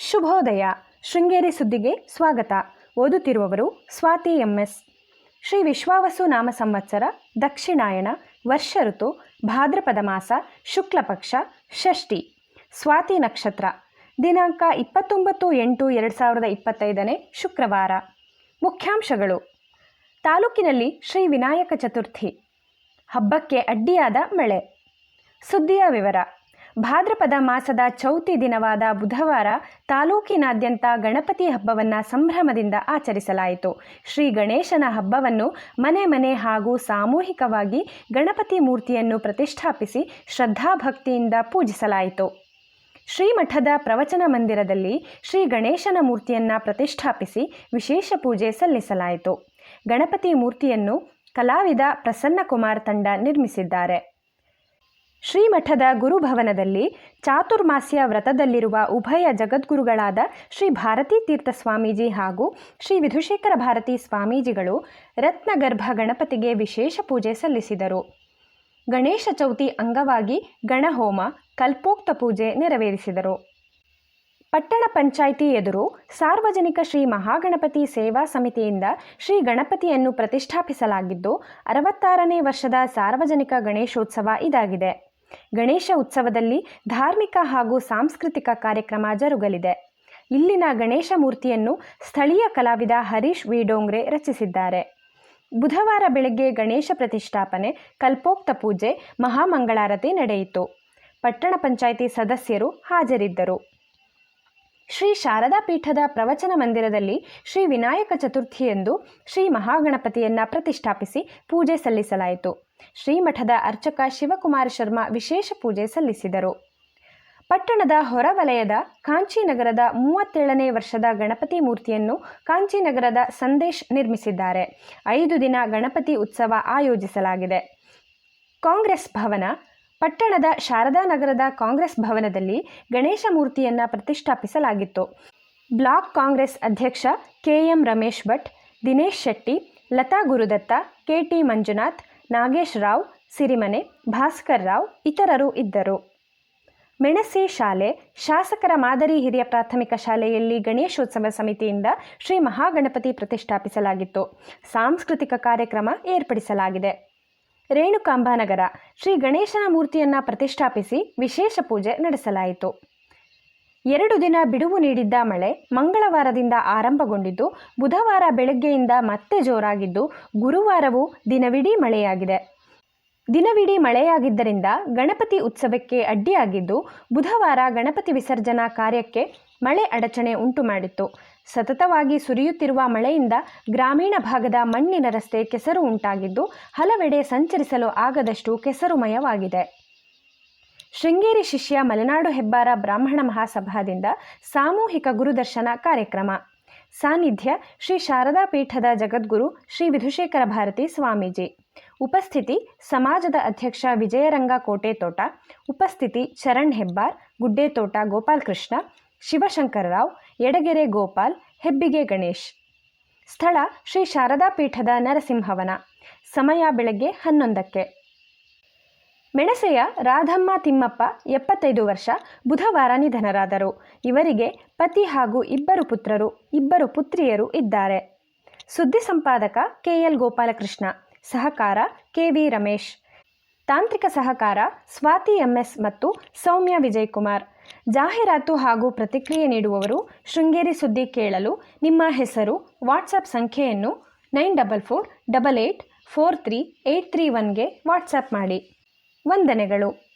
ಶುಭೋದಯ. ಶೃಂಗೇರಿ ಸುದ್ದಿಗೆ ಸ್ವಾಗತ. ಓದುತ್ತಿರುವವರು ಸ್ವಾತಿ ಎಂಎಸ್. ಶ್ರೀ ವಿಶ್ವಾವಸು ನಾಮ ಸಂವತ್ಸರ ದಕ್ಷಿಣಾಯಣ ವರ್ಷ ಋತು, ಭಾದ್ರಪದ ಮಾಸ ಶುಕ್ಲಪಕ್ಷ ಷಷ್ಠಿ. ಸ್ವಾತಿ ನಕ್ಷತ್ರ. ದಿನಾಂಕ ಇಪ್ಪತ್ತೊಂಬತ್ತು ಎಂಟು ಎರಡು ಸಾವಿರದ ಇಪ್ಪತ್ತೈದನೇ ಶುಕ್ರವಾರ. ಮುಖ್ಯಾಂಶಗಳು. ತಾಲೂಕಿನಲ್ಲಿ ಶ್ರೀ ವಿನಾಯಕ ಚತುರ್ಥಿ. ಹಬ್ಬಕ್ಕೆ ಅಡ್ಡಿಯಾದ ಮಳೆ. ಸುದ್ದಿಯ ವಿವರ. ಭಾದ್ರಪದ ಮಾಸದ ಚೌತಿ ದಿನವಾದ ಬುಧವಾರ ತಾಲೂಕಿನಾದ್ಯಂತ ಗಣಪತಿ ಹಬ್ಬವನ್ನು ಸಂಭ್ರಮದಿಂದ ಆಚರಿಸಲಾಯಿತು. ಶ್ರೀ ಗಣೇಶನ ಹಬ್ಬವನ್ನು ಮನೆ ಮನೆ ಹಾಗೂ ಸಾಮೂಹಿಕವಾಗಿ ಗಣಪತಿ ಮೂರ್ತಿಯನ್ನು ಪ್ರತಿಷ್ಠಾಪಿಸಿ ಶ್ರದ್ಧಾಭಕ್ತಿಯಿಂದ ಪೂಜಿಸಲಾಯಿತು. ಶ್ರೀಮಠದ ಪ್ರವಚನ ಮಂದಿರದಲ್ಲಿ ಶ್ರೀ ಗಣೇಶನ ಮೂರ್ತಿಯನ್ನು ಪ್ರತಿಷ್ಠಾಪಿಸಿ ವಿಶೇಷ ಪೂಜೆ ಸಲ್ಲಿಸಲಾಯಿತು. ಗಣಪತಿ ಮೂರ್ತಿಯನ್ನು ಕಲಾವಿದ ಪ್ರಸನ್ನಕುಮಾರ್ ತಂಡ ನಿರ್ಮಿಸಿದ್ದಾರೆ. ಶ್ರೀಮಠದ ಗುರುಭವನದಲ್ಲಿ ಚಾತುರ್ಮಾಸ್ಯ ವ್ರತದಲ್ಲಿರುವ ಉಭಯ ಜಗದ್ಗುರುಗಳಾದ ಶ್ರೀ ಭಾರತೀ ತೀರ್ಥ ಸ್ವಾಮೀಜಿ ಹಾಗೂ ಶ್ರೀ ವಿಧುಶೇಖರ ಭಾರತಿ ಸ್ವಾಮೀಜಿಗಳು ರತ್ನಗರ್ಭ ಗಣಪತಿಗೆ ವಿಶೇಷ ಪೂಜೆ ಸಲ್ಲಿಸಿದರು. ಗಣೇಶ ಚೌತಿ ಅಂಗವಾಗಿ ಗಣಹೋಮ, ಕಲ್ಪೋಕ್ತ ಪೂಜೆ ನೆರವೇರಿಸಿದರು. ಪಟ್ಟಣ ಪಂಚಾಯಿತಿ ಎದುರು ಸಾರ್ವಜನಿಕ ಶ್ರೀ ಮಹಾಗಣಪತಿ ಸೇವಾ ಸಮಿತಿಯಿಂದ ಶ್ರೀ ಗಣಪತಿಯನ್ನು ಪ್ರತಿಷ್ಠಾಪಿಸಲಾಗಿದ್ದು, ಅರವತ್ತಾರನೇ ವರ್ಷದ ಸಾರ್ವಜನಿಕ ಗಣೇಶೋತ್ಸವ ಇದಾಗಿದೆ. ಗಣೇಶ ಉತ್ಸವದಲ್ಲಿ ಧಾರ್ಮಿಕ ಹಾಗೂ ಸಾಂಸ್ಕೃತಿಕ ಕಾರ್ಯಕ್ರಮ ಜರುಗಲಿದೆ. ಇಲ್ಲಿನ ಗಣೇಶ ಮೂರ್ತಿಯನ್ನು ಸ್ಥಳೀಯ ಕಲಾವಿದ ಹರೀಶ್ ವಿಡೋಂಗ್ರೆ ರಚಿಸಿದ್ದಾರೆ. ಬುಧವಾರ ಬೆಳಗ್ಗೆ ಗಣೇಶ ಪ್ರತಿಷ್ಠಾಪನೆ, ಕಲ್ಪೋಕ್ತ ಪೂಜೆ, ಮಹಾಮಂಗಳಾರತಿ ನಡೆಯಿತು. ಪಟ್ಟಣ ಪಂಚಾಯಿತಿ ಸದಸ್ಯರು ಹಾಜರಿದ್ದರು. ಶ್ರೀ ಶಾರದಾ ಪೀಠದ ಪ್ರವಚನ ಮಂದಿರದಲ್ಲಿ ಶ್ರೀ ವಿನಾಯಕ ಚತುರ್ಥಿಯಂದು ಶ್ರೀ ಮಹಾಗಣಪತಿಯನ್ನ ಪ್ರತಿಷ್ಠಾಪಿಸಿ ಪೂಜೆ ಸಲ್ಲಿಸಲಾಯಿತು. ಶ್ರೀಮಠದ ಅರ್ಚಕ ಶಿವಕುಮಾರ ಶರ್ಮಾ ವಿಶೇಷ ಪೂಜೆ ಸಲ್ಲಿಸಿದರು. ಪಟ್ಟಣದ ಹೊರವಲಯದ ಕಾಂಚಿನಗರದ ಮೂವತ್ತೇಳನೇ ವರ್ಷದ ಗಣಪತಿ ಮೂರ್ತಿಯನ್ನು ಕಾಂಚಿನಗರದ ಸಂದೇಶ್ ನಿರ್ಮಿಸಿದ್ದಾರೆ. ಐದು ದಿನ ಗಣಪತಿ ಉತ್ಸವ ಆಯೋಜಿಸಲಾಗಿದೆ. ಕಾಂಗ್ರೆಸ್ ಭವನ, ಪಟ್ಟಣದ ಶಾರದಾನಗರದ ಕಾಂಗ್ರೆಸ್ ಭವನದಲ್ಲಿ ಗಣೇಶ ಮೂರ್ತಿಯನ್ನು ಪ್ರತಿಷ್ಠಾಪಿಸಲಾಗಿತ್ತು. ಬ್ಲಾಕ್ ಕಾಂಗ್ರೆಸ್ ಅಧ್ಯಕ್ಷ ಕೆಎಂ ರಮೇಶ್ ಭಟ್, ದಿನೇಶ್ ಶೆಟ್ಟಿ, ಲತಾ ಗುರುದತ್ತ ಕೆಟಿ ಮಂಜುನಾಥ್ ನಾಗೇಶ್ ರಾವ್, ಸಿರಿಮನೆ, ಭಾಸ್ಕರ್ ರಾವ್ ಇತರರು ಇದ್ದರು. ಮೆಣಸೆ ಶಾಲೆ, ಶಾಸಕರ ಮಾದರಿ ಹಿರಿಯ ಪ್ರಾಥಮಿಕ ಶಾಲೆಯಲ್ಲಿ ಗಣೇಶೋತ್ಸವ ಸಮಿತಿಯಿಂದ ಶ್ರೀ ಮಹಾಗಣಪತಿ ಪ್ರತಿಷ್ಠಾಪಿಸಲಾಗಿತ್ತು. ಸಾಂಸ್ಕೃತಿಕ ಕಾರ್ಯಕ್ರಮ ಏರ್ಪಡಿಸಲಾಗಿದೆ. ರೇಣುಕಾಂಬಾನಗರ, ಶ್ರೀ ಗಣೇಶನ ಮೂರ್ತಿಯನ್ನು ಪ್ರತಿಷ್ಠಾಪಿಸಿ ವಿಶೇಷ ಪೂಜೆ ನಡೆಸಲಾಯಿತು. ಎರಡು ದಿನ ಬಿಡುವು ನೀಡಿದ್ದ ಮಳೆ ಮಂಗಳವಾರದಿಂದ ಆರಂಭಗೊಂಡಿದ್ದು, ಬುಧವಾರ ಬೆಳಗ್ಗೆಯಿಂದ ಮತ್ತೆ ಜೋರಾಗಿದ್ದು, ಗುರುವಾರವೂ ದಿನವಿಡೀ ಮಳೆಯಾಗಿದೆ. ದಿನವಿಡೀ ಮಳೆಯಾಗಿದ್ದರಿಂದ ಗಣಪತಿ ಉತ್ಸವಕ್ಕೆ ಅಡ್ಡಿಯಾಗಿದ್ದು, ಬುಧವಾರ ಗಣಪತಿ ವಿಸರ್ಜನಾ ಕಾರ್ಯಕ್ಕೆ ಮಳೆ ಅಡಚಣೆ ಉಂಟು ಮಾಡಿತ್ತು. ಸತತವಾಗಿ ಸುರಿಯುತ್ತಿರುವ ಮಳೆಯಿಂದ ಗ್ರಾಮೀಣ ಭಾಗದ ಮಣ್ಣಿನ ರಸ್ತೆ ಕೆಸರು ಉಂಟಾಗಿದ್ದು, ಹಲವೆಡೆ ಸಂಚರಿಸಲು ಆಗದಷ್ಟು ಕೆಸರುಮಯವಾಗಿದೆ. ಶೃಂಗೇರಿ ಶಿಷ್ಯ ಮಲೆನಾಡು ಹೆಬ್ಬಾರ ಬ್ರಾಹ್ಮಣ ಮಹಾಸಭಾದಿಂದ ಸಾಮೂಹಿಕ ಗುರುದರ್ಶನ ಕಾರ್ಯಕ್ರಮ. ಸಾನ್ನಿಧ್ಯ ಶ್ರೀ ಶಾರದಾ ಪೀಠದ ಜಗದ್ಗುರು ಶ್ರೀ ವಿಧುಶೇಖರ ಭಾರತಿ ಸ್ವಾಮೀಜಿ. ಉಪಸ್ಥಿತಿ ಸಮಾಜದ ಅಧ್ಯಕ್ಷ ವಿಜಯರಂಗ ಕೋಟೆ ತೋಟ ಉಪಸ್ಥಿತಿ ಚರಣ್ ಹೆಬ್ಬಾರ್, ಗುಡ್ಡೇತೋಟ ಗೋಪಾಲಕೃಷ್ಣ, ಶಿವಶಂಕರರಾವ್ ಎಡಗೆರೆ ಗೋಪಾಲ್, ಹೆಬ್ಬಿಗೆ ಗಣೇಶ್. ಸ್ಥಳ ಶ್ರೀ ಶಾರದಾ ಪೀಠದ ನರಸಿಂಹವನ. ಸಮಯ ಬೆಳಗ್ಗೆ ಹನ್ನೊಂದಕ್ಕೆ. ಮೆಣಸೆಯ ರಾಧಮ್ಮ ತಿಮ್ಮಪ್ಪ ಎಪ್ಪತ್ತೈದು ವರ್ಷ ಬುಧವಾರ ನಿಧನರಾದರು. ಇವರಿಗೆ ಪತಿ ಹಾಗೂ ಇಬ್ಬರು ಪುತ್ರರು, ಇಬ್ಬರು ಪುತ್ರಿಯರು ಇದ್ದಾರೆ. ಸುದ್ದಿ ಸಂಪಾದಕ ಕೆಎಲ್ ಗೋಪಾಲಕೃಷ್ಣ, ಸಹಕಾರ ಕೆ ವಿ ರಮೇಶ್, ತಾಂತ್ರಿಕ ಸಹಕಾರ ಸ್ವಾತಿ ಎಂಎಸ್ ಮತ್ತು ಸೌಮ್ಯ ವಿಜಯಕುಮಾರ್. ಜಾಹೀರಾತು ಹಾಗೂ ಪ್ರತಿಕ್ರಿಯೆ ನೀಡುವವರು ಶೃಂಗೇರಿ ಸುದ್ದಿ ಕೇಳಲು ನಿಮ್ಮ ಹೆಸರು ವಾಟ್ಸಪ್ ಸಂಖ್ಯೆಯನ್ನು nine double four double eight four three eight three ಒನ್ಗೆ WhatsApp ಮಾಡಿ. ವಂದನೆಗಳು.